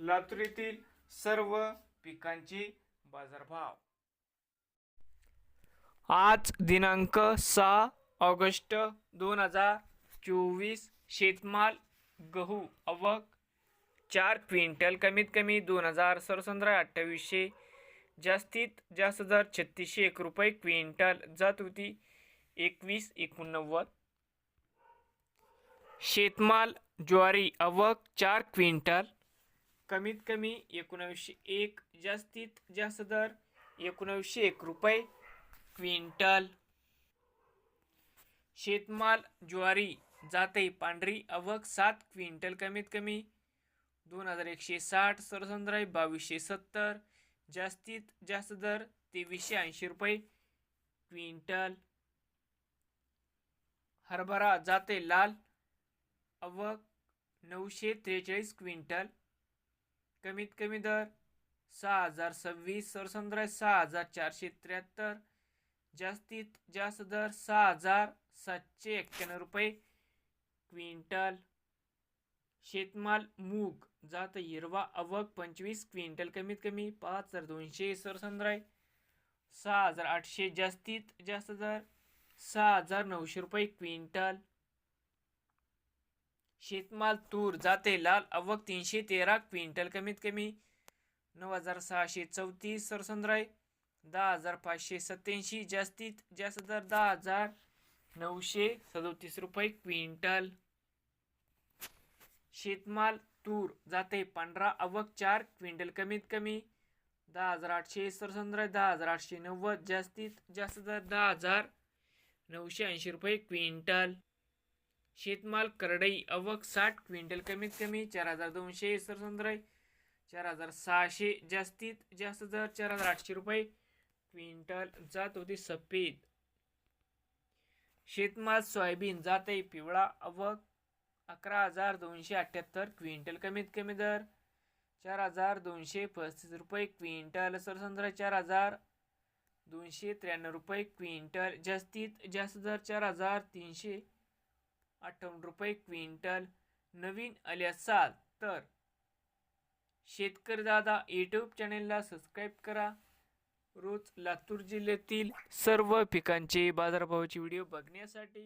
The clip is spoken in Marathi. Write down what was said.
लातूर येथील सर्व पिकांचे बाजारभाव. आज दिनांक सहा ऑगस्ट दोन हजार चोवीस शेतमाल गहू अवक चार क्विंटल कमीत कमी दोन हजार सरसंद्रा अठ्ठावीसशे जास्तीत जास्त दर छत्तीसशे एक रुपये क्विंटल जात होती एकवीस एकोणनव्वद. शेतमाल ज्वारी अवक चार क्विंटल कमीत कमी एकोणावीसशे एक जास्तीत जास्त दर एकोणावीसशे एक रुपये. क्विंटल. शेतमाल ज्वारी जाते पांढरी आवक सात क्विंटल कमीत कमी. दोन हजार एकशे साठ सरसंद्राई बावीसशे सत्तर जास्तीत जास्त दर तेवीसशे ऐंशी रुपये. क्विंटल. हरभरा जाते लाल अवक नऊशे त्रेचाळीस क्विंटल. कमीत कमी दर सहा हजार सव्वीस सरसंद्राय सहा हजार चारशे त्र्याहत्तर. जास्तीत जास्त दर सहा हजार सातशे एक्क्याण्णव रुपये. क्विंटल शेतमाल मूग जात हिरवा अवक पंचवीस क्विंटल कमीत कमी पाच हजार दोनशे सरसंद्राय सहा हजार आठशे. जास्तीत जास्त दर सहा हजार नऊशे रुपये. क्विंटल शेतमाल तूर जाते लाल अवक तीनशे तेरा क्विंटल कमीत कमी नऊ हजार सहाशे चौतीस सरसंद्राय दहा हजार पाचशे सत्याऐंशी जास्तीत जास्त दर दहा हजार नऊशे सदोतीस रुपये क्विंटल. शेतमाल तूर जाते पांढरा अवक चार क्विंटल कमीत कमी दहा हजार आठशे सरसंद्राय दहा हजार आठशे नव्वद जास्तीत जास्त दर दहा हजार नऊशे ऐंशी रुपये क्विंटल. शेतमाल करडई अवक साठ क्विंटल कमीत कमी चार हजार दोनशे सरसंद्राय चार हजार सहाशे जास्तीत जास्त दर चार हजार आठशे रुपये क्विंटल जात होती सफेद. शेतमाल सोयाबीन जात आहे पिवळा अवक अकरा हजार दोनशे अठ्ठ्याहत्तर क्विंटल कमीत कमी दर चार हजार दोनशे पस्तीस रुपये क्विंटल सरसंद्रा चार हजार दोनशे त्र्याण्णव रुपये क्विंटल जास्तीत जास्त दर चार हजार तीनशे अठ्ठावन्न रुपये क्विंटल नवीन आले असाल तर शेतकरी दादा यूट्यूब चॅनेलला सबस्क्राईब करा. रोज लातूर जिल्ह्यातील सर्व पिकांचे बाजारभावाचे व्हिडिओ बघण्यासाठी